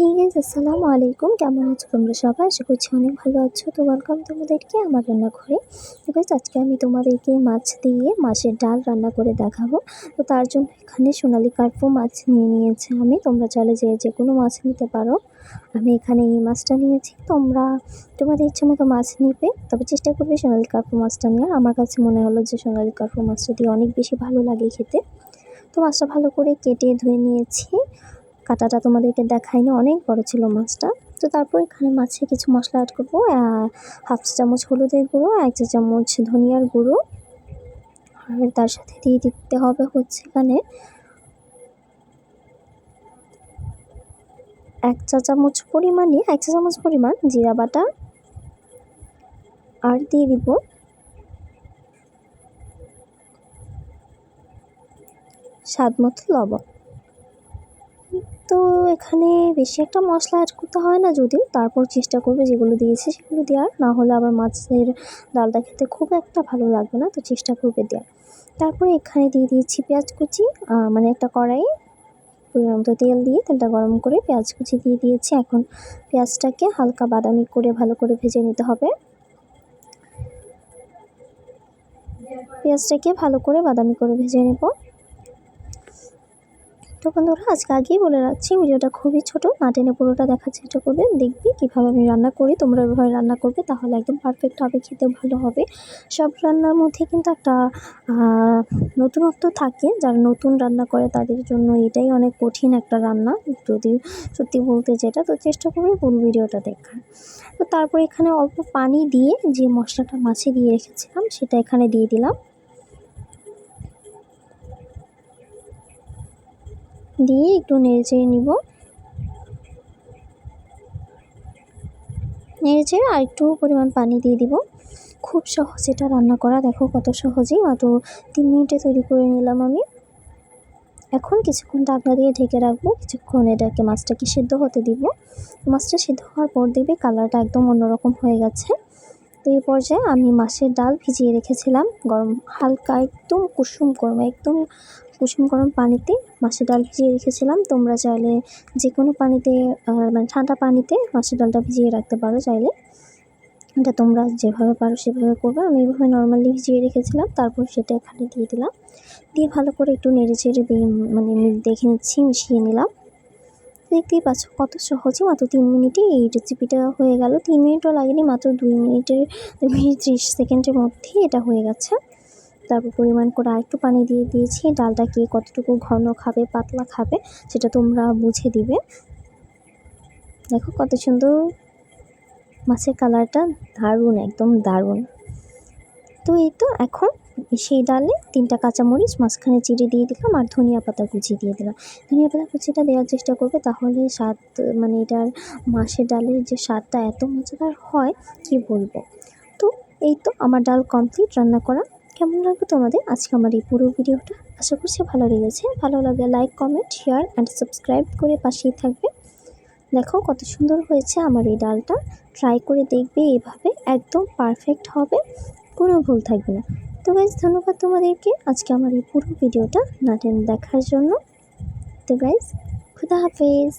Hey guys আসসালামু আলাইকুম কেমন আছো তোমরা সবাই? আশা করছি অনেক ভালো আছো। তো ওয়েলকাম তোমাদেরকে আমার রান্নাঘরে। তো গাইজ আজকে আমি তোমাদেরকে মাছ দিয়ে মাছের ডাল রান্না করে দেখাবো। তো তার জন্য এখানে সোনালি কার্পো মাছ নিয়ে নিয়েছি আমি। তোমরা চাইলে যে যে কোনো মাছ নিতে পারো। আমি এখানে এই মাছটা নিয়েছি। তোমরা তোমাদের ইচ্ছে মতো মাছ নিবে। তবে চেষ্টা করবে সোনালি কার্পো মাছটা নেওয়ার। আমার কাছে মনে হলো যে সোনালি কার্পো মাছটা দিয়ে অনেক বেশি ভালো লাগে খেতে। তো মাছটা ভালো করে কেটে ধুয়ে নিয়েছি। কাটাটা তোমাদেরকে দেখাইনি অনেক বড় ছিল মাছটা। তো তারপর এখানে মাছে কিছু মশলা অ্যাড করব হাফ চামচ হলুদের গুঁড়ো, এক চা চামচ ধনিয়ার গুঁড়ো। আর তার সাথে দিয়ে দিতে হবে হচ্ছে এখানে এক চা চামচ পরিমাণে, এক চা চামচ পরিমাণ জিরা বাটা। আর দিয়ে দিব স্বাদ মতো লবণ। তো এখানে বেশি একটা মশলা অ্যাড করতে হয় না যদিও। তারপর চেষ্টা করবে যেগুলো দিয়েছি সেগুলো দেওয়ার। না হলে আবার মাছের ডালটা খেতে খুব একটা ভালো লাগবে না, তো চেষ্টা করবে দেওয়ার। তারপরে এখানে দিয়ে দিয়েছি পেঁয়াজ কুচি মানে একটা কড়াই পরিমাণ মতো তেল দিয়ে তেলটা গরম করে পেঁয়াজ কুচি দিয়ে দিয়েছি। এখন পেঁয়াজটাকে হালকা বাদামি করে ভালো করে ভেজে নিতে হবে। পেঁয়াজটাকে ভালো করে বাদামি করে ভেজে নেব। তো বন্ধুরা, আজকে আগেই বলে রাখছি, ভিডিওটা খুবই ছোট, না টেনে পুরোটা দেখার চেষ্টা করবে। দেখবি কীভাবে আমি রান্না করি, তোমরা এভাবে রান্না করবে, তাহলে একদম পারফেক্ট হবে খেতে ভালো হবে। সব রান্নার মধ্যে কিন্তু একটা নতুনত্ব থাকে, যারা নতুন রান্না করে তাদের জন্য এটাই অনেক কঠিন একটা রান্না, যদি সত্যি বলতে যেটা, তো চেষ্টা করবে ফুল ভিডিওটা দেখার। তো তারপর এখানে অল্প পানি দিয়ে যে মশলাটা মাছে দিয়ে রেখেছিলাম, সেটা এখানে দিয়ে দিলাম। দিয়ে একটু নেড়ে চেড়ে নিব। নেড়ে চেড়ে আর একটু পরিমাণ পানি দিয়ে দিব। খুব সহজ এটা রান্না করা, দেখো কত সহজেই। মাত্র তিন মিনিটে তৈরি করে নিলাম আমি। এখন কিছুক্ষণ ঢাকনা দিয়ে ঢেকে রাখব। কিছুক্ষণ এটাকে মাছটাকে সিদ্ধ হতে দিব। মাছটা সিদ্ধ হওয়ার পর দেখবে কালারটা একদম অন্যরকম হয়ে গেছে। তো এই পর্যায়ে আমি মাছের ডাল ভিজিয়ে রেখেছিলাম। গরম, হালকা, একদম কুসুম গরম, একদম কুসুম গরম পানিতে মাছের ডাল ভিজিয়ে রেখেছিলাম। তোমরা চাইলে যে কোনো পানিতে মানে ঠান্ডা পানিতে মাছের ডালটা ভিজিয়ে রাখতে পারো চাইলে। এটা তোমরা যেভাবে পারো সেভাবে করবে। আমি এভাবে নর্মালি ভিজিয়ে রেখেছিলাম, তারপর সেটা এখানে দিয়ে দিলাম। দিয়ে ভালো করে একটু নেড়ে চেড়ে দিয়ে মানে দেখে নিচ্ছি, মিশিয়ে নিলাম। দেখতেই পাচ্ছ কত সহজে, মাত্র তিন মিনিটে এই রেসিপিটা হয়ে গেল। তিন মিনিটও লাগেনি, মাত্র দুই মিনিটের, দুই মিনিট ত্রিশ সেকেন্ডের মধ্যেই এটা হয়ে গেছে। তারপর পরিমাণ করে আরেকটু পানি দিয়ে দিয়েছি। ডালটা কে কতটুকু ঘন খাবে, পাতলা খাবে, সেটা তোমরা বুঝে দিবে। দেখো কত সুন্দর মাছের কালারটা, দারুণ, একদম দারুণ। তো এই তো এখন সেই ডালে তিনটা কাঁচামরিচ, মাঝখানে চিড়ে দিয়ে দিলাম আর ধনিয়া পাতা কুচি দিয়ে দিলাম। ধনিয়া পাতা কুচিটা দেওয়ার চেষ্টা করবে, তাহলে স্বাদ মানে এটার মাছের ডালের যে স্বাদটা এত মজাদার হয়, কি বলব? তো এই তো আমার ডাল কমপ্লিট রান্না করা কেমন লাগবে তোমাদের? আজকে আমার এই পুরো ভিডিওটা। আশা করছি ভালো লেগেছে। ভালো লাগলে like comment share and subscribe করে পাশেই থাকবে। দেখো কত সুন্দর হয়েছে আমার এই ডালটা। ট্রাই করে দেখবে এভাবে একদম পারফেক্ট হবে। কোনো ভুল থাকবে না। তো গাইজ ধন্যবাদ তোমাদেরকে আজকে আমার এই পুরো ভিডিওটা। নাটেন দেখার জন্য। তো গাইজ খুদা হাফেজ।